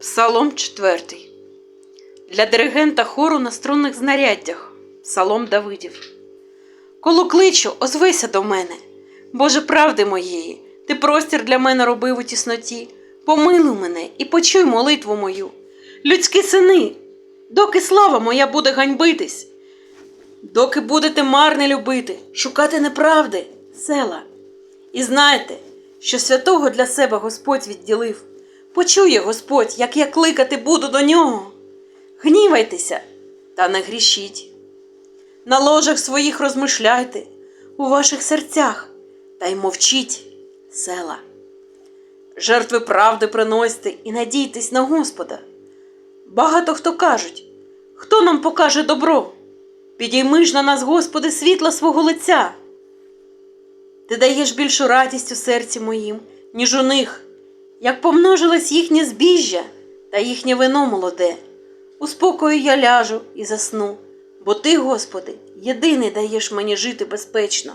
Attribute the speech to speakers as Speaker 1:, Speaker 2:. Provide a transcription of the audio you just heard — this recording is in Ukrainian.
Speaker 1: Псалом 4. Для диригента хору на струнних знаряддях. Псалом Давидів. Коло кличу, озвися до мене. Боже правди моєї, ти простір для мене робив у тісноті. Помилуй мене і почуй молитву мою. Людські сини, доки слава моя буде ганьбитись, доки будете марне любити, шукати неправди, села. І знайте, що святого для себе Господь відділив. Почує Господь, як я кликати буду до нього. Гнівайтеся, та не грішіть. На ложах своїх розмишляйте у ваших серцях та й мовчіть, села. Жертви правди приносьте і надійтесь на Господа. Багато хто кажуть, хто нам покаже добро? Підійми ж на нас, Господи, світла свого лиця. Ти даєш більшу радість у серці моїм, ніж у них, як помножилось їхнє збіжжя та їхнє вино молоде. У спокою я ляжу і засну, бо ти, Господи, єдиний даєш мені жити безпечно.